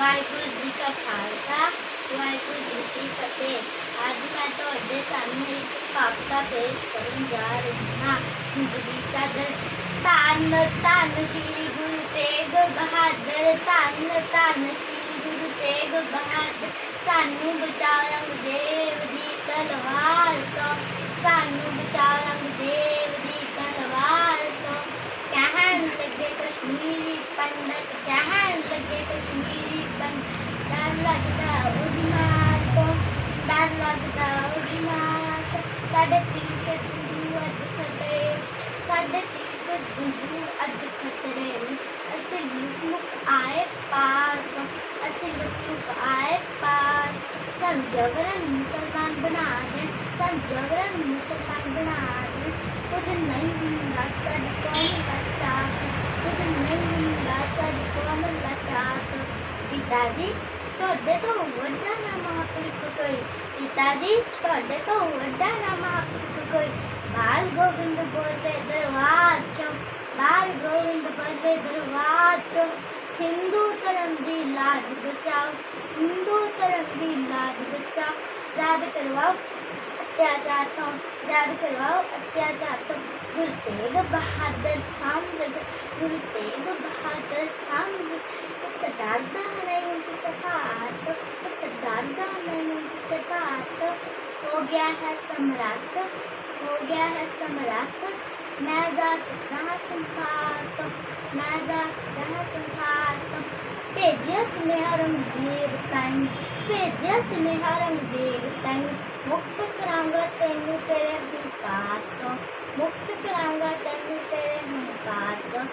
वाहगुरु जी का खालसा वाहगुरु जी की फतेह आज मैं थोड़े सामने एक कविता पेश कर जा रही हाँ मुगली का धन धन श्री गुरु तेग बहादुर धन धन श्री गुरु तेग बहादुर सानू बचाओ रंगदेव दी तलवार तो सानू बचाओ रंगदेव दी तलवार तो कहन लगे कश्मीरी पंडित कह ਕਸ਼ਮੀਰੀ ਪੰਡਤ ਡਰ ਲੱਗਦਾ ਉਹਦੀ ਮਾਂ ਤੋਂ ਡਰ ਲੱਗਦਾ ਉਹਦੀ ਮਾਂ ਸਾਡੇ ਤੀਕ ਜਿੰਦੂ ਅੱਜ ਖਤਰੇ ਸਾਡੇ ਤੀਕ ਜਿੰਦੂ ਅੱਜ ਖਤਰੇ ਵਿੱਚ ਅਸੀਂ ਲੁਕ ਆਏ ਪਾਰ ਅਸੀਂ ਲੁਕ ਆਏ ਪਾਰ ਸਾਨੂੰ ਜਬਰਨ ਮੁਸਲਮਾਨ ਬਣਾ ਦੇ ਸਾਨੂੰ ਜਬਰਨ ਮੁਸਲਮਾਨ ਬਣਾ ਦੇ ਕੁਝ ਨਹੀਂ ਹੁੰਦਾ ਸਾਡੀ ਕੌਮ ਦਾ ਚਾਹਤ ਕੁਝ ਨਹੀਂ ਹੁੰਦਾ ਸਾਡੀ ਕੌਮ ਦਾ ਪਿਤਾ ਜੀ ਤੁਹਾਡੇ ਤੋਂ ਵੱਡਾ ਨਾ ਮਹਾਂਪੁਰਖ ਕੋਈ ਪਿਤਾ ਜੀ ਤੁਹਾਡੇ ਤੋਂ ਵੱਡਾ ਨਾ ਮਹਾਂਪੁਰਖ ਕੋਈ ਬਾਲ ਗੋਬਿੰਦ ਬੋਲਦੇ ਦਰਬਾਰ ਚੋਂ ਬਾਲ ਗੋਬਿੰਦ ਬੋਲਦੇ ਦਰਬਾਰ ਚੋਂ ਹਿੰਦੂ ਧਰਮ ਦੀ ਲਾਜ ਬਚਾਓ ਹਿੰਦੂ ਧਰਮ ਦੀ ਲਾਜ ਬਚਾਓ ਯਾਦ ਕਰਵਾਓ अत्याचार तो याद करवाओ अत्याचार तो गुरु तेग बहादुर समझ गुरु तेग बहादुर समझ पुत दादा नहीं उनकी सफात पुत दादा नहीं उनकी सफात हो गया है सम्राट हो गया है सम्राट मैं जा सकता हूँ संसार तो मैं जा सकता हूँ संसार तो भेजिया सुनेहा रंगजेब ताईं पेज सुनिहारंजे तंग मुक्त करांगा तेनु तेरे हंकार तो। मुक्त करांगा तेनु तेरे हंकार तो।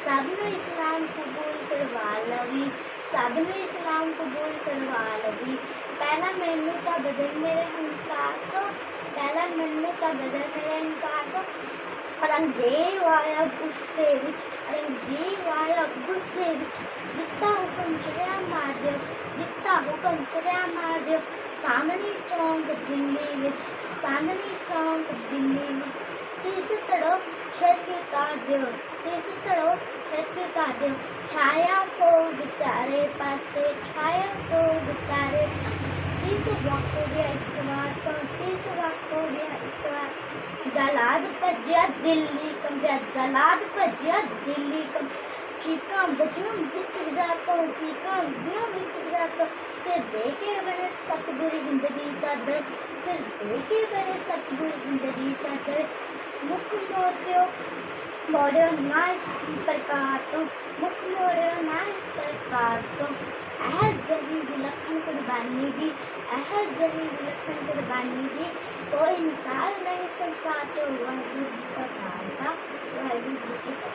सबने इस्लाम कबूल करवा लवी। सबने इस्लाम कबूल करवा लवी। पहला मैनू का बदल मेरे हंकार तो। पहला मैनू का बदल मेरे हंकार तो। औरंगज़ेब आया गुस्से विच। औरंगज़ेब आया गुस्से दिता हूँ पंचराम महादेव दिखता वो पंचराम महादेव चांदनी चौक दिल्ली विच चांदनी चौक दिल्ली विच शीश तड़प क्षेत्र का देव शीश तड़प क्षेत्र का देव छाया सो बिचारे पासे छाया सो बिचारे शीश वक्त हो गया बार तो शीश वक्त हो गया बार जलाद पजिया दिल्ली कम, जलाद पजिया दिल्ली कम। चीका बचनम बिच विचार को चीका दियो बिच विचार तो।, तो। से देखे बने सतगुरु ज़िंदगी चादर, सिर देखे बने सतगुरु ज़िंदगी चादर। मुख मोड़ो मोड़ो ना नाइस प्रकार तो मुख मोड़ो ना इस प्रकार तो यह जही विलक्षण कुर्बानी दी यह जही विलक्षण कुर्बानी दी। कोई मिसाल नहीं, संसार जो वाहगुरु जी का खालसा वाहगुरु जी की